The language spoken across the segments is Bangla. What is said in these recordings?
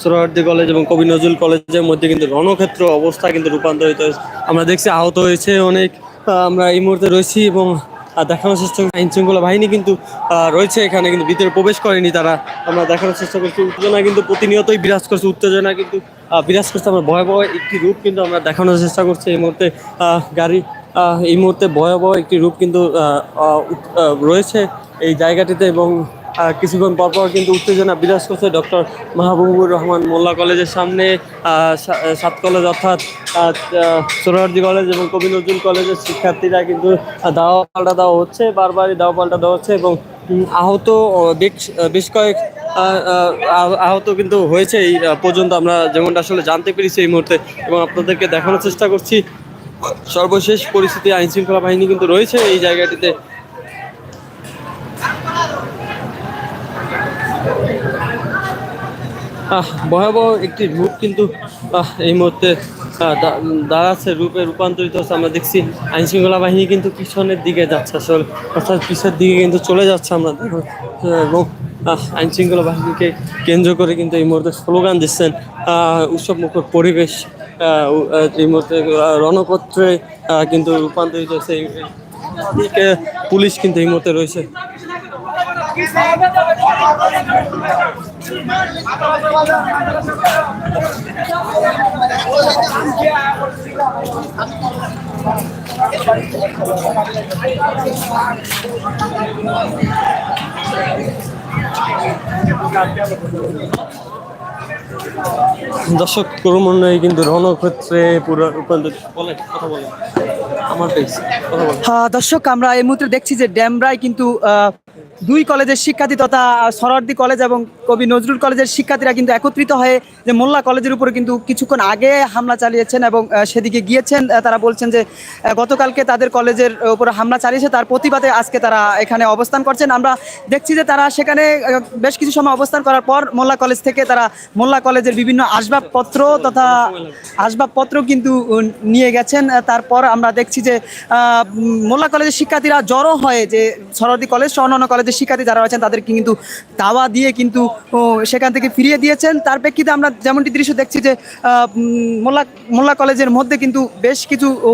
সোহরাওয়ার্দী কলেজ এবং কবি নজরুল কলেজের মধ্যে কিন্তু রণক্ষেত্র অবস্থা কিন্তু রূপান্তরিত হয়েছে। আমরা দেখছি আহত হয়েছে অনেক আমরা এই মুহূর্তে রয়েছি এবং দেখানোর চেষ্টা করছি, আইন শৃঙ্খলা বাহিনী কিন্তু রয়েছে এখানে, কিন্তু ভিতরে প্রবেশ করেনি তারা। আমরা দেখানোর চেষ্টা করছি, উত্তেজনা কিন্তু প্রতিনিয়তই বিরাজ করছে, উত্তেজনা কিন্তু বিরাজ করছে। আমরা ভয়াবহ একটি রূপ কিন্তু আমরা দেখানোর চেষ্টা করছি এই মুহূর্তে গাড়ি এই মুহূর্তে ভয়াবহ একটি রূপ কিন্তু রয়েছে এই জায়গাটিতে এবং কিছুক্ষণ পর পর কিন্তু উত্তেজনা বিরাজ করছে ডক্টর মাহবুবুর রহমান মোল্লা কলেজের সামনে সাত কলেজ অর্থাৎ সোহরাওয়ার্দী কলেজ এবং কবি নজরুল কলেজের শিক্ষার্থীরা কিন্তু দাওয়া পাল্টা দেওয়া হচ্ছে বারবারই দাওয়া পাল্টা দেওয়া হচ্ছে এবং আহত বেশ কয়েক আহ, আহ, আহত কিন্তু হয়েছে এই পর্যন্ত আমরা যেমনটা আসলে জানতে পেরেছি এই মুহূর্তে এবং আপনাদেরকে দেখানোর চেষ্টা করছি। সর্বশেষ পরিস্থিতি আইনশৃঙ্খলা বাহিনী কিন্তু রয়েছে এই জায়গাটিতে। ভয়াবহ একটি রূপ কিন্তু এই মুহূর্তে দাঁড়াচ্ছে, রূপে রূপান্তরিত হচ্ছে। আমরা দেখছি আইন শৃঙ্খলা বাহিনী কিন্তু পিছনের দিকে যাচ্ছে আসলে। অর্থাৎ পিছের দিকে কিন্তু চলে যাচ্ছে আমরা। এবং আইন শৃঙ্খলা বাহিনীকে কেন্দ্র করে কিন্তু এই মুহূর্তে স্লোগান দিচ্ছেন উৎসব মুখর পরিবেশ এই মুহূর্তে রণপত্রে কিন্তু রূপান্তরিত হচ্ছে। এদিকে পুলিশ কিন্তু এই মুহূর্তে রয়েছে। দর্শক, ক্রমান্বয়ে কিন্তু রণক্ষেত্রে পুরো রূপান্তরিত বলেন, কথা বলেন। আমার কথা বলেন। হ্যাঁ দর্শক, আমরা এই মুহূর্তে দেখছি যে ড্যামরায় কিন্তু দুই কলেজের শিক্ষার্থী তথা সরওয়ার্দী কলেজ এবং কবি নজরুল কলেজের শিক্ষার্থীরা কিন্তু একত্রিত হয়ে যে মোল্লা কলেজের উপরে কিন্তু কিছুক্ষণ আগে হামলা চালিয়েছেন এবং সেদিকে গিয়েছেন। তারা বলছেন যে গতকালকে তাদের কলেজের উপরে হামলা চালিয়েছে, তার প্রতিবাদে আজকে তারা এখানে অবস্থান করছেন। আমরা দেখছি যে তারা সেখানে বেশ কিছু সময় অবস্থান করার পর মোল্লা কলেজ থেকে তারা মোল্লা কলেজের বিভিন্ন আসবাবপত্র তথা আসবাবপত্র কিন্তু নিয়ে গেছেন। তারপর আমরা দেখছি যে মোল্লা কলেজের শিক্ষার্থীরা জড়ো হয়ে যে সরদি কলেজ অন্যান্য কলেজের শিক্ষার্থী যারা আছেন তাদেরকে কিন্তু দাওয়া দিয়ে কিন্তু সেখান থেকে ফিরিয়ে দিয়েছেন। তার প্রেক্ষিতে আমরা যেমনটি দৃশ্য দেখছি যে মোল্লা মোল্লা কলেজের মধ্যে কিন্তু বেশ কিছু ও,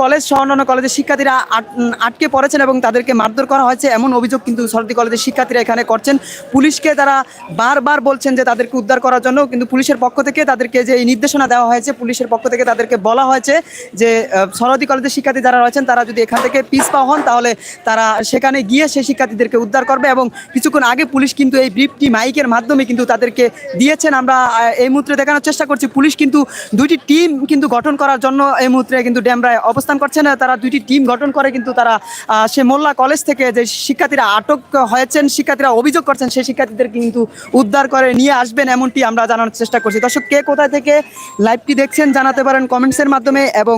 কলেজ সহ অন্যান্য কলেজের শিক্ষার্থীরা আট- আটকে পড়েছেন এবং তাদেরকে মারধর করা হয়েছে। এমন অভিযোগ কিন্তু সরদি কলেজের শিক্ষার্থীরা এখানে করছেন। পুলিশকে তারা বারবার বলছেন যে তাদেরকে উদ্ধার করার জন্য কিন্তু পুলিশের পক্ষ থেকে তাদেরকে যে এই নির্দেশনা দেওয়া হয়েছে পুলিশের পক্ষ থেকে তাদেরকে বলা হয়েছে যে সরদি কলেজের শিক্ষার্থী যারা রয়েছেন তারা যদি এখান থেকে পিছপা হন তাহলে তারা সেখানে গিয়ে সেই শিক্ষার্থীদেরকে উদ্ধার করবে এবং কিছুক্ষণ আগে পুলিশ কিন্তু এই ব্রিফটি মাইকের মাধ্যমে কিন্তু তাদেরকে দিয়েছেন। আমরা এই মুহূর্তে দেখানোর চেষ্টা করছি, পুলিশ কিন্তু দুইটি টিম কিন্তু গঠন করার জন্য এই মুহূর্তে কিন্তু ড্যামরায় অবস্থান করছেন। তারা দুইটি টিম গঠন করে কিন্তু তারা সে মোল্লা কলেজ থেকে যে শিক্ষার্থীরা আটক হয়েছেন, শিক্ষার্থীরা অভিযোগ করছেন, সেই শিক্ষার্থীদের কিন্তু উদ্ধার করে নিয়ে আসবেন এমনটি আমরা জানানোর চেষ্টা করছি। দর্শক, কে কোথায় থেকে লাইভটি দেখছেন জানাতে পারেন কমেন্টসের মাধ্যমে এবং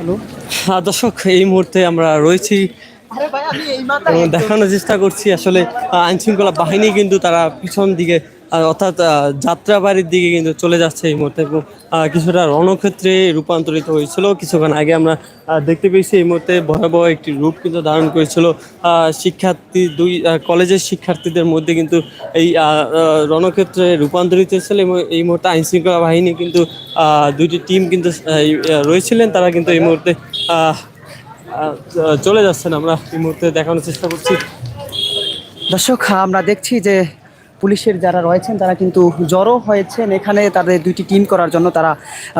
হ্যালো হ্যাঁ, দর্শক এই মুহূর্তে আমরা রয়েছি। দেখানোর চেষ্টা করছি আসলে আইনশৃঙ্খলা বাহিনী কিন্তু তারা পিছন দিকে অর্থাৎ যাত্রাবাড়ির দিকে কিন্তু চলে যাচ্ছে এই মুহূর্তে এবং কিছুটা রণক্ষেত্রে রূপান্তরিত হয়েছিল। কিছুক্ষণ আগে আমরা দেখতে পেয়েছি এই মুহূর্তে ভয়াবহ একটি রূপ কিন্তু ধারণ করেছিল। শিক্ষার্থী দুই কলেজের শিক্ষার্থীদের মধ্যে কিন্তু এই রণক্ষেত্রে রূপান্তরিত হয়েছিল এবং এই মুহূর্তে আইন শৃঙ্খলা বাহিনী কিন্তু দুইটি টিম কিন্তু রয়েছিলেন। তারা কিন্তু এই মুহূর্তে চলে যাচ্ছেন। আমরা এই মুহূর্তে দেখানোর চেষ্টা করছি। দর্শক, আমরা দেখছি যে পুলিশের যারা রয়েছেন, তারা কিন্তু জড়ো হয়েছেন। এখানে তাদের দুইটি টিম করার জন্য তারা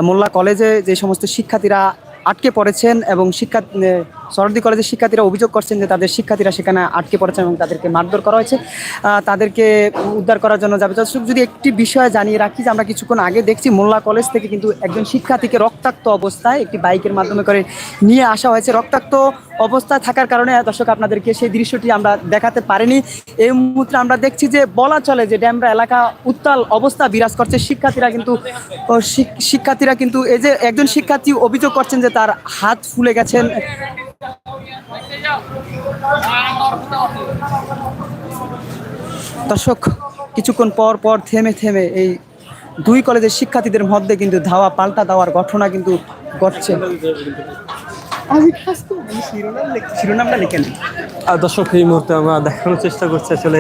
মোল্লা কলেজে যে সমস্ত শিক্ষার্থীরা আটকে পড়েছেন এবং শিক্ষা সরদি কলেজের শিক্ষার্থীরা অভিযোগ করছেন যে তাদের শিক্ষার্থীরা সেখানে আটকে পড়েছেন এবং তাদেরকে মারধর করা হয়েছে। তাদেরকে উদ্ধার করার জন্য যাবে। দর্শক যদি একটি বিষয় জানিয়ে রাখি যে আমরা কিছুক্ষণ আগে দেখছি মোল্লা কলেজ থেকে কিন্তু একজন শিক্ষার্থীকে রক্তাক্ত অবস্থায় একটি বাইকের মাধ্যমে করে নিয়ে আসা হয়েছে। রক্তাক্ত অবস্থায় থাকার কারণে, দর্শক, আপনাদেরকে সেই দৃশ্যটি আমরা দেখাতে পারিনি। এই মুহূর্তে আমরা দেখছি যে বলা চলে যে ড্যামরা এলাকা উত্তাল অবস্থা বিরাজ করছে। শিক্ষার্থীরা কিন্তু শিক্ষার্থীরা কিন্তু এই যে একজন শিক্ষার্থী অভিযোগ করছেন যে তার হাত ফুলে গেছেন। দর্শক, কিছুক্ষণ পর পর থেমে থেমে এই দুই কলেজের শিক্ষার্থীদের মধ্যে কিন্তু ধাওয়া, পাল্টা দেওয়ার ঘটনা কিন্তু ঘটছে। শিরোনামটা লিখে নিই আর দর্শক, এই মুহূর্তে আমরা দেখানোর চেষ্টা করছি আসলে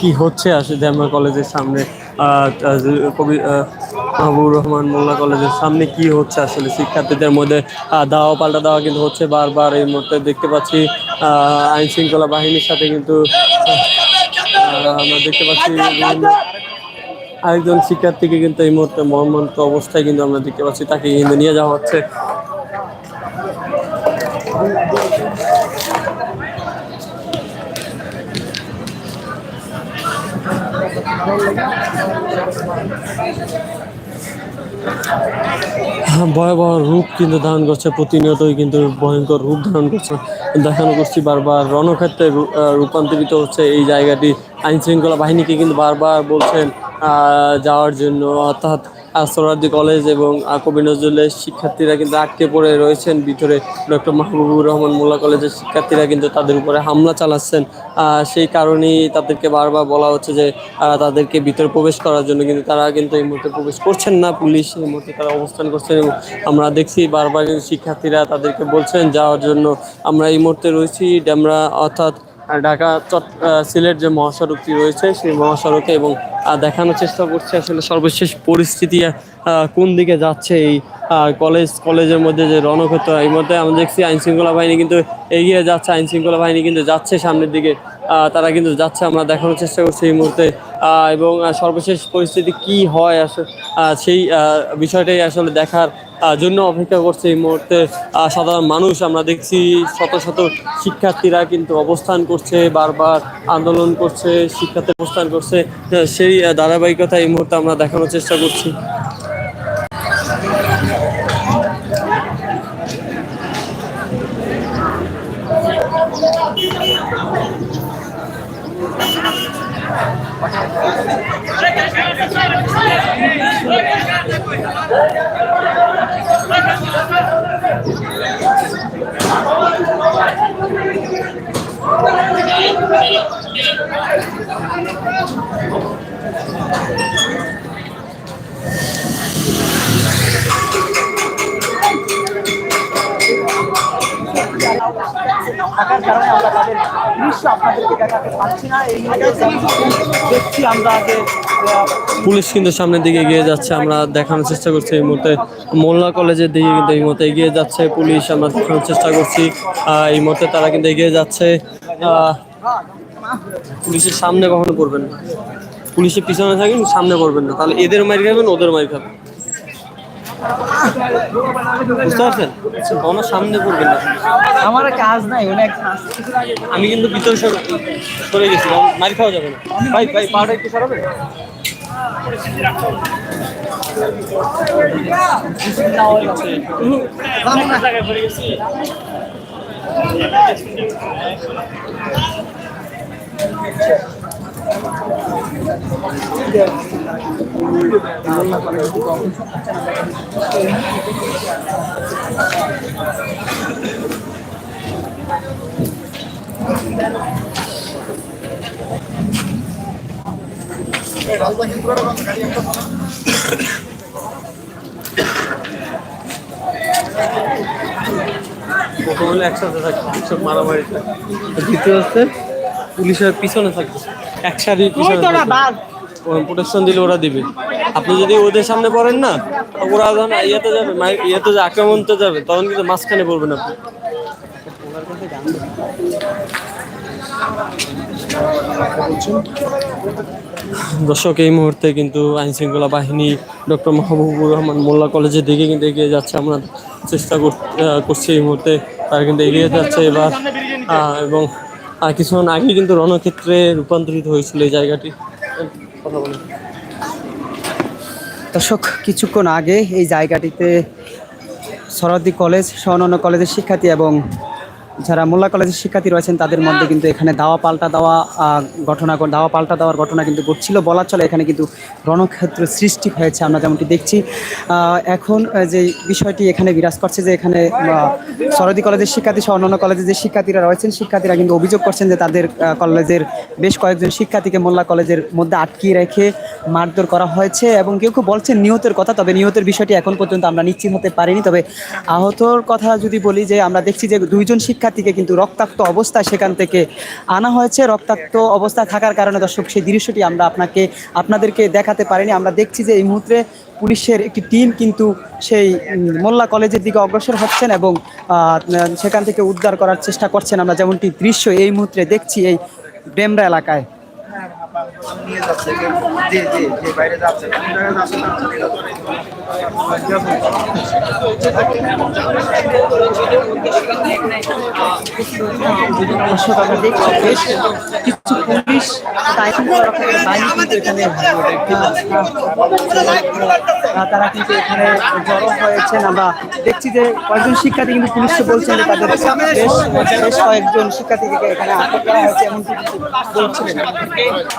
কি হচ্ছে, আসলে ড্যামরা কলেজের সামনে কবি মাহবুবুর রহমান মোল্লা কলেজের সামনে কি হচ্ছে আসলে? শিক্ষার্থীদের মধ্যে দাওয়া পাল্টা দেওয়া কিন্তু হচ্ছে বারবার। এই মুহূর্তে দেখতে পাচ্ছি আইন শৃঙ্খলা বাহিনীর সাথে কিন্তু আমরা দেখতে পাচ্ছি আরেকজন শিক্ষার্থীকে কিন্তু এই মুহূর্তে মর্মান্ত অবস্থায় কিন্তু আমরা দেখতে পাচ্ছি, তাকে কিন্তু নিয়ে যাওয়া হচ্ছে। ভয়াবহ রূপ কিন্তু ধারণ করছে, প্রতিনিয়তই কিন্তু ভয়ঙ্কর রূপ ধারণ করছে। দেখানো করছি বারবার রণক্ষেত্রে রূপান্তরিত হচ্ছে এই জায়গাটি। আইনশৃঙ্খলা বাহিনীকে কিন্তু বারবার বলছেন যাওয়ার জন্য। অর্থাৎ আহ, কলেজ এবং কবি নজরুলের শিক্ষার্থীরা কিন্তু আটকে পড়ে রয়েছেন। ভিতরে ডক্টর মাহবুবুর রহমান মোল্লা কলেজের শিক্ষার্থীরা কিন্তু তাদের উপরে হামলা চালাচ্ছেন। সেই কারণেই তাদেরকে বারবার বলা হচ্ছে যে তাদেরকে ভিতরে প্রবেশ করার জন্য কিন্তু তারা কিন্তু এই মুহূর্তে প্রবেশ করছেন না। পুলিশ এই মুহূর্তে তারা অবস্থান করছেন এবং আমরা দেখছি বারবার শিক্ষার্থীরা তাদেরকে বলছেন যাওয়ার জন্য আমরা এই মুহূর্তে রয়েছি ড্যামরা অর্থাৎ ঢাকা সিলেট যে মহাসড়কটি রয়েছে, সেই মহাসড়কে এবং দেখানোর চেষ্টা করছে আসলে সর্বশেষ পরিস্থিতি কোন দিকে যাচ্ছে এই কলেজ, কলেজের মধ্যে যে রণক্ষেত্র, এই মধ্যে আমরা দেখছি আইনশৃঙ্খলা বাহিনী কিন্তু এগিয়ে যাচ্ছে, আইনশৃঙ্খলা বাহিনী কিন্তু যাচ্ছে সামনের দিকে তারা কিন্তু যাচ্ছে, আমরা দেখানোর চেষ্টা করছি এই মুহূর্তে এবং সর্বশেষ পরিস্থিতি কি হয় আসলে সেই বিষয়টাই আসলে দেখার জন্য অপেক্ষা করছে এই মুহূর্তে সাধারণ মানুষ। আমরা দেখছি শত শত শিক্ষার্থীরা কিন্তু অবস্থান করছে, বারবার আন্দোলন করছে শিক্ষার্থী অবস্থান করছে। সেই ধারাবাহিকতা এই মুহূর্তে আমরা দেখানোর চেষ্টা করছি। থাকার কারণে আমরা তাদের দৃশ্য আপনাদেরকে দেখাতে পারছি না। এই দেখছি, আমরা যে পুলিশ কিন্তু সামনের দিকে এগিয়ে যাচ্ছে। আমরা দেখানোর চেষ্টা করছি এই মুহূর্তে মোল্লা কলেজের দিকে কিন্তু এই মুহূর্তে এগিয়ে যাচ্ছে পুলিশ। আমরা দেখানোর চেষ্টা করছি এই মুহূর্তে তারা কিন্তু এগিয়ে যাচ্ছে। পুলিশের সামনে কখনো করবেন না। পুলিশের পিছনে থাকেন, সামনে করবেন না। তাহলে এদের মার খাবেন, ওদের মার খাবেন। বুঝতে পারছেন? কখনো সামনে করবেন না। আমার কাজ নাই অনেক আমি কিন্তু ভিতরে সরে গেছি মার খাওয়া যাবে না। ভাই ভাই পাটা একটু সরাবে একসাথে থাকবে সব মারামারি দ্বিতীয় হচ্ছে? পুলিশের পিছনে থাকবে। একসাথে পিছনে প্রোটেকশন দিলে ওরা দিবে। আপনি যদি ওদের সামনে পড়েন না ওরা যখন ইয়েতে যাবে ইয়েতে যে আক্রমণ তো যাবে তখন কিন্তু মাঝখানে পড়বেন আপনি। দর্শক এই মুহূর্তে কিন্তু আইন শৃঙ্খলা বাহিনী ডক্টর মাহবুবুর রহমান মোল্লা কলেজের দিকে কিন্তু এগিয়ে যাচ্ছে। আমরা চেষ্টা করছি এই মুহূর্তে। তারা কিন্তু এগিয়ে যাচ্ছে এবার। এবং আহ, কিছুক্ষণ আগে কিন্তু রণক্ষেত্রে রূপান্তরিত হয়েছিল এই জায়গাটি। কথা বলি দর্শক কিছুক্ষণ আগে এই জায়গাটিতে সরাদি কলেজ সহ অন্যান্য কলেজের শিক্ষার্থী এবং যারা মোল্লা কলেজের শিক্ষার্থী রয়েছেন, তাদের মধ্যে কিন্তু এখানে দাওয়া পাল্টা দেওয়া ঘটনা দাওয়া পাল্টা দেওয়ার ঘটনা কিন্তু ঘটছিল। বলা চলে এখানে কিন্তু রণক্ষেত্র সৃষ্টি হয়েছে, আমরা যেমনটি দেখছি। এখন যে বিষয়টি এখানে বিরাজ করছে যে এখানে সরদি কলেজের শিক্ষার্থী সহ অন্যান্য কলেজের যে শিক্ষার্থীরা রয়েছেন, শিক্ষার্থীরা কিন্তু অভিযোগ করছেন যে তাদের কলেজের বেশ কয়েকজন শিক্ষার্থীকে মোল্লা কলেজের মধ্যে আটকিয়ে রেখে মারধর করা হয়েছে এবং কেউ কেউ বলছেন নিহতের কথা, তবে নিহতের বিষয়টি এখন পর্যন্ত আমরা নিশ্চিত হতে পারিনি। তবে আহতর কথা যদি বলি যে আমরা দেখছি যে দুইজন শিক্ষার্থীকে কিন্তু রক্তাক্ত অবস্থা সেখান থেকে আনা হয়েছে। রক্তাক্ত অবস্থা থাকার কারণে দর্শক, সেই দৃশ্যটি আমরা আপনাকে, আপনাদেরকে দেখাতে পারিনি। আমরা দেখছি যে এই মুহূর্তে পুলিশের একটি টিম কিন্তু সেই মোল্লা কলেজের দিকে অগ্রসর হচ্ছেন এবং সেখান থেকে উদ্ধার করার চেষ্টা করছেন। আমরা যেমনটি দৃশ্য এই মুহূর্তে দেখছি এই ডেমরা এলাকায়। নিয়ে যাচ্ছে জি জি জি, বাইরে যাচ্ছে। কিছু তারা কিন্তু এখানে জড়ো হয়েছেন। আমরা দেখছি যে কয়েকজন শিক্ষার্থী কিন্তু পুলিশকে বলছেন তাদের বেশ কয়েকজন শিক্ষার্থীকে এখানে আটক করা হয়েছে, এমনকি কিন্তু বলছিলেন